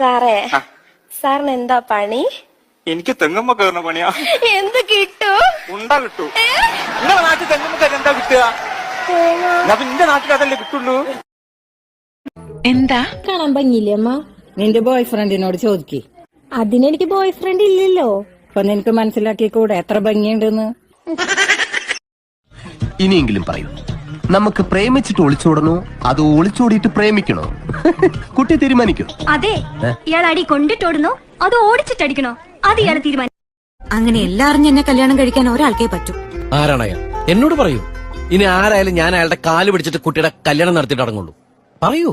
സാറേ. സാറിന് എന്താ പണി? എനിക്ക് തെങ്ങമ്മ കയറുന്ന പണിയാ. എന്ത് കിട്ടു? ഉണ്ടാ കിട്ടൂ. നിങ്ങളെ നാട്ടിൽ തെങ്ങമ്മ കയറി എന്താ കിട്ടുക? നാട്ടിൽ അതല്ലേ കിട്ടുള്ളൂ? എന്താ? കാണാൻ ഭംഗിയില്ലേ അമ്മ? നിന്റെ ബോയ് ഫ്രണ്ടിനോട് ചോദിക്കി. അതിനെനിക്ക് ബോയ് ഫ്രണ്ട് ഇല്ലല്ലോ. അപ്പൊ നിനക്ക് മനസ്സിലാക്കി കൂടെ എത്ര ഭംഗിയുണ്ടെന്ന്? ഇനിയെങ്കിലും പറയൂ. നമുക്ക് പ്രേമിച്ചിട്ട് ഒളിച്ചോടണോ അത് ഒളിച്ചോടിയിട്ട് പ്രേമിക്കണോ? കുട്ടി തീരുമാനിക്കും. അതെ ഇയാൾ അടി കൊണ്ടിട്ടോടുന്നോ അതോ ഓടിച്ചിട്ടടിക്കണോ? അത് ഇയാൾ തീരുമാനിക്കും അങ്ങനെ എല്ലാരും എന്നെ കല്യാണം കഴിക്കാൻ ഒരാൾക്കേ പറ്റൂ. ആരാണ് അയാൾ? എന്നോട് പറയൂ. ഇനി ആരായാലും ഞാൻ അയാളുടെ കാൽ പിടിച്ചിട്ട് കുട്ടിയുടെ കല്യാണം നടത്തിയിട്ട് അടങ്ങുള്ളൂ. പറയൂ.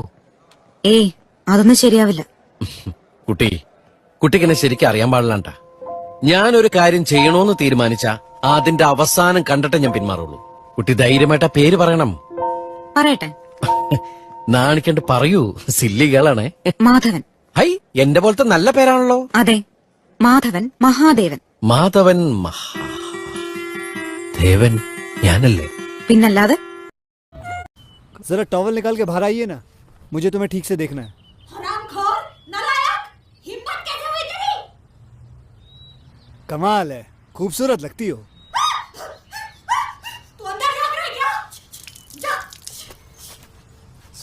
ഏയ് അതൊന്നും ശരിയാവില്ല. കുട്ടി കുട്ടിക്ക് എന്നെ ശരിക്കും അറിയാൻ പാടില്ലാണ്ട. ഞാനൊരു കാര്യം ചെയ്യണോന്ന് തീരുമാനിച്ച അതിന്റെ അവസാനം കണ്ടിട്ടേ ഞാൻ പിന്മാറുള്ളൂ. കുട്ടി ധൈര്യമായിട്ട് ആ പേര് പറയണം പറയട്ടെ നാണിക്കണ്ട് പറയൂ സില്ലികളാണേ മാധവൻ ഹൈ എന്റെ പോലത്തെ നല്ല പേരാണല്ലോ അതെ മാധവൻ മഹാദേവൻ മാധവൻ മഹാ ദേവൻ ഞാനല്ലേ പിന്നല്ലാതെ जरा टॉवल निकाल के बाहर आइए ना मुझे तुम्हें ठीक से देखना है कमाल है खूबसूरत लगती हो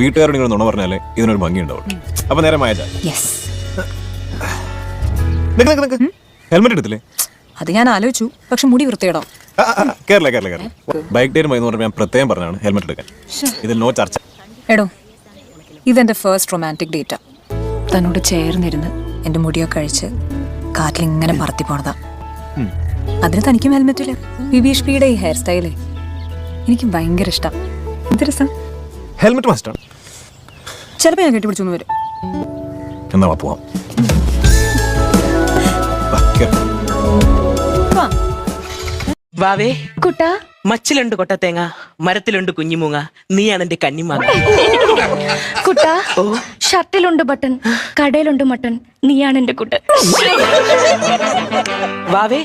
വീട്ടുകാരോട് ഇങ്ങനെ നുണ പറഞ്ഞാലേ ഇതിനൊരു ഭംഗി ഉണ്ടാവും അപ്പൊ നേരെ യെസ് ഹെൽമെറ്റ് എടുത്തില്ലേ അത് ഞാൻ ആലോചിച്ചു. പക്ഷെ മുടി വൃത്തിയിടോ കേരള കേരള കേരള ബൈക്ക് ഡേ എന്ന് പറഞ്ഞാൽ ഞാൻ പ്രത്യേകം പറഞ്ഞാണ് ഹെൽമെറ്റ് എടുക്കാൻ. ഇതിൽ നോ ചർച്ച. എടോ ഇതെന്റെ ഫസ്റ്റ് റൊമാന്റിക് ഡേറ്റ് തന്നോട് ചേർന്നിരുന്ന് എന്റെ മുടിയൊക്കെ കഴിച്ച് കാറ്റിൽ ഇങ്ങനെ പറത്തി പോണതാ. അതിന് തനിക്കും ഹെൽമെറ്റില്ല വിഭീഷ് പിയുടെ ഈ ഹെയർ സ്റ്റൈലേ എനിക്ക് ഭയങ്കര ഇഷ്ടം. എന്ത് രസം? ഹെൽമെറ്റ് മസ്റ്റാണ് ചിലപ്പോ ഞാൻ കെട്ടിപ്പിടിച്ചൊന്നും വരും. എന്നാ വാ, പോവാം. വാവേ കുട്ടാ. മച്ചിലുണ്ട് കൊട്ടത്തേങ്ങ മരത്തിലുണ്ട് കുഞ്ഞിമൂങ്ങ നീയാണ് എന്റെ കന്നിമാങ്ങ കുട്ടാ ഷർട്ടിലുണ്ട് ബട്ടൺ കടയിലുണ്ട് മട്ടൺ നീയാണ് എന്റെ കുട്ടൻ. വാവേ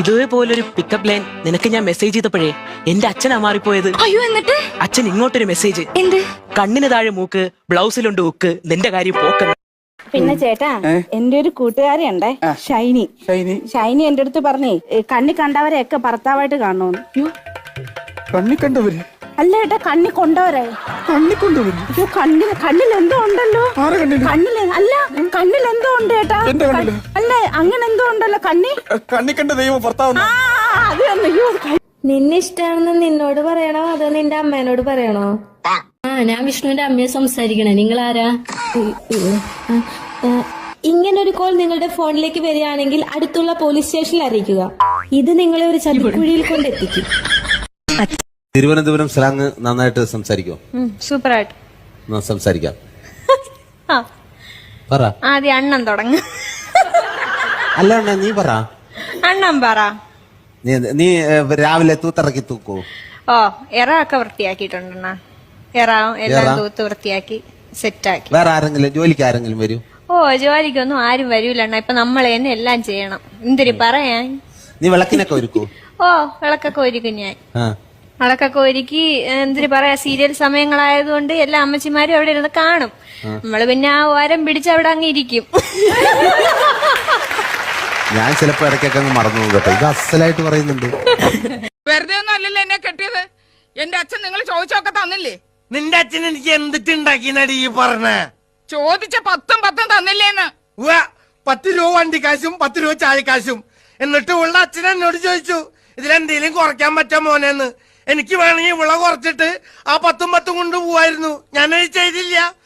ഇതേപോലൊരു പിക്കപ്പ് ലൈൻ നിനക്ക് ഞാൻ മെസ്സേജ് ചെയ്തപ്പോഴേ എന്റെ അച്ഛനാ മാറിപ്പോയത്. അയ്യോ എന്നിട്ട്? അച്ഛൻ ഇങ്ങോട്ടൊരു മെസ്സേജ് എന്ത്? കണ്ണിന് താഴെ മൂക്ക് ബ്ലൗസിലുണ്ട് ഉക്ക് നിന്റെ കാര്യം പോക്ക. പിന്നെ ചേട്ടാ എന്റെ ഒരു കൂട്ടുകാരി ഉണ്ടേ ഷൈനി. ഷൈനി? എന്റെ അടുത്ത് പറഞ്ഞേ കണ്ണി കണ്ടവരെയൊക്കെ ഭർത്താവായിട്ട് കാണുമെന്ന് കണ്ണി കണ്ടവര്? അല്ല ഏട്ടാ കണ്ണി കൊണ്ടവരെ. കണ്ണി കൊണ്ടവര് അയ്യോ കണ്ണിൽ കണ്ണിൽ എന്തോ ഉണ്ടല്ലോ. കണ്ണിൽ അല്ല കണ്ണിൽ എന്തോ ഉണ്ട് ഏട്ടാ? അല്ല അങ്ങനെ എന്തോ ഉണ്ടല്ലോ കണ്ണി? കണ്ണി കണ്ട ദൈവം ഭർത്താവ് ആ അത് തന്നെ. അയ്യോ നിന്നെ ഇഷ്ടാണെന്ന് നിന്നോട് പറയണോ? അതോ നിന്റെ അമ്മേനോട് പറയണോ? ആ. ഞാൻ വിഷ്ണുവിന്റെ അമ്മയെ സംസാരിക്കണേ. നിങ്ങൾ ആരാ ഇങ്ങനൊരു കോൾ നിങ്ങളുടെ ഫോണിലേക്ക് വരികയാണെങ്കിൽ അടുത്തുള്ള പോലീസ് സ്റ്റേഷനിൽ അറിയിക്കുക. ഇത് നിങ്ങളെ ഒരു ചതിക്കുഴിയിൽ കൊണ്ടെത്തിക്കും. തിരുവനന്തപുരം സ്ലാങ് നന്നായിട്ട് സംസാരിക്കോ? സൂപ്പറായിട്ട്. ആയിട്ട് സംസാരിക്കാം. പറ. ആദ്യം അണ്ണൻ തുടങ്ങ. അല്ല അണ്ണ നീ പറ. അണ്ണൻ പറ. നീ നീ രാവിലെ തൂത്തിറക്കി തൂക്കോ? ഓ എറ ഒക്കെ വൃത്തിയാക്കിയിട്ടുണ്ടെണ്ണ എറ? എല്ലാം എറ? തൂത്ത് വൃത്തിയാക്കി സെറ്റാക്കി. വേറെ ആരെങ്കിലും ജോലിക്ക് ആരെങ്കിലും വരൂ? ഓ ജോലിക്കൊന്നും ആരും വരൂലണ്ണ ഇപ്പൊ നമ്മൾ തന്നെ എല്ലാം ചെയ്യണം. എന്തിരി പറയാൻ? നീ വിളക്കിനൊക്കെ ഒരുക്കൂ? ഓ വിളക്കൊക്കെ ഒരുക്കും ഞാൻ. വിളക്കൊക്കെ ഒരുക്കി എന്തിരി പറയാ സീരിയൽ സമയങ്ങളായതുകൊണ്ട് എല്ലാ അമ്മച്ചിമാരും അവിടെ ഇരുന്ന് കാണും. നമ്മൾ പിന്നെ ആ ഓരം പിടിച്ച് അവിടെ അങ്ങ് ഇരിക്കും. ഞാൻ ചിലപ്പോ ഇടയ്ക്കൊക്കെ അങ്ങ് മറന്നു കേട്ടോ. ഇത് അസലായിട്ട് പറയുന്നുണ്ട്. വെറുതെ ഒന്നും അല്ലല്ലോ എന്നെ കെട്ടിയത്. എന്റെ അച്ഛൻ നിങ്ങൾ ചോദിച്ചൊക്കെ തന്നില്ലേ? നിന്റെ അച്ഛൻ എനിക്ക് എന്തിട്ടുണ്ടാക്കി നടി ഈ പറഞ്ഞേ? ചോദിച്ച പത്തും പത്തും തന്നില്ലേന്ന്. പത്ത് രൂപ വണ്ടി കാശും പത്ത് രൂപ ചായക്കാശും എന്നിട്ട് ഉള്ള അച്ഛൻ എന്നോട് ചോദിച്ചു ഇതിലെന്തേലും കുറയ്ക്കാൻ പറ്റാ മോനെന്ന്? എനിക്ക് വേണമെങ്കിൽ വിള കുറച്ചിട്ട് ആ പത്തും പത്തും കൊണ്ട് പോവായിരുന്നു. ഞാനത് ചെയ്തില്ല.